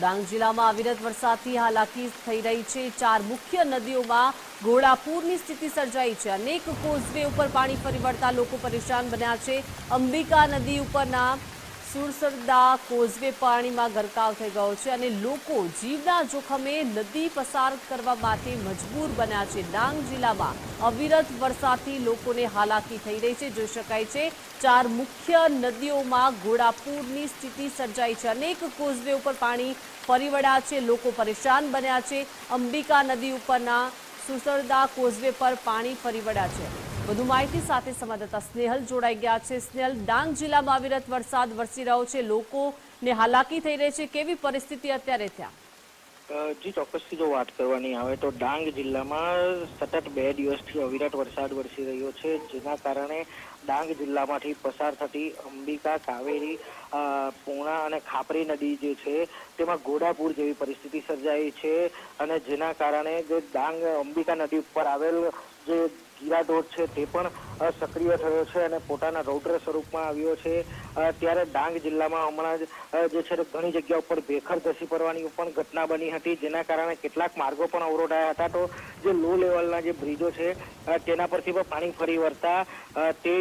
ડાંગ જિલ્લામાં અવિરત વરસાદથી હાલાકી થઈ રહી છે. ચાર મુખ્ય નદીઓમાં ઘોડાપૂરની સ્થિતિ સર્જાઈ છે. અનેક કોઝવે ઉપર પાણી ફરી વળતા લોકો પરેશાન બન્યા છે. અંબિકા નદી ઉપરના સુરસરદા કોઝવે પાણીમાં ગરકાવ થઈ ગયો છે અને લોકો જીવના જોખમે નદી પસાર કરવા માટે મજબૂર બન્યા છે. ડાંગ જિલ્લામાં અવિરત વરસાદથી લોકોને હાલાકી થઈ રહી છે. જોઈ શકાય છે, ચાર મુખ્ય નદીઓમાં ઘોડાપૂરની સ્થિતિ સર્જાઈ છે. અનેક કોઝવે ઉપર પાણી ફરી વળ્યા છે. લોકો પરેશાન બન્યા છે. અંબિકા નદી ઉપરના સુસરદા કોઝવે પર પાણી ફરી વળ્યા છે. વધુ માહિતી સાથે સંવાદદાતા સ્નેહલ જોડાઈ ગયા છે. સ્નેહલ, ડાંગ જિલ્લામાં અવિરત વરસાદ વરસી રહ્યો છે. લોકોને હાલાકી થઈ રહી છે. કેવી પરિસ્થિતિ અત્યારે ત્યાં? જી, ચોક્કસથી જો વાત કરવાની આવે તો ડાંગ જિલ્લામાં સતત બે દિવસથી અવિરત વરસાદ વરસી રહ્યો છે. જેના કારણે ડાંગ જિલ્લામાંથી પસાર થતી અંબિકા, કાવેરી પૂર્ણા અને ખાપરી નદી જે છે, તેમાં ઘોડાપુર જેવી પરિસ્થિતિ સર્જાઈ છે. અને જેના કારણે જે ડાંગ અંબિકા નદી ઉપર આવેલ જે ગીરા ધોધ છે તે પણ સક્રિય થયો છે અને પોતાના રૌદ્ર સ્વરૂપમાં આવ્યો છે. ત્યારે ડાંગ જિલ્લામાં હમણાં જ જે છે ઘણી જગ્યા ઉપર ભેખર ધસી પડવાની પણ ઘટના બની હતી, જેના કારણે કેટલાક માર્ગો પણ અવરોધાયા હતા. તો જે લો લેવલના જે બ્રિજો છે તેના પરથી પણ પાણી ફરી વળતા તે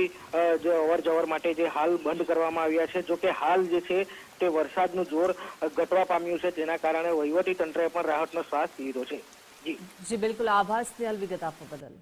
જે અવર માટે જે હાલ બંધ કરવામાં આવ્યા છે. જો કે હાલ જે છે તે વરસાદનું જોર ઘટવા પામ્યું છે, જેના કારણે વહીવટી તંત્રએ પણ રાહતનો શ્વાસ લીધો છે. જી બિલકુલ આભાર સ્નેહલ વિગત આપવા બદલ.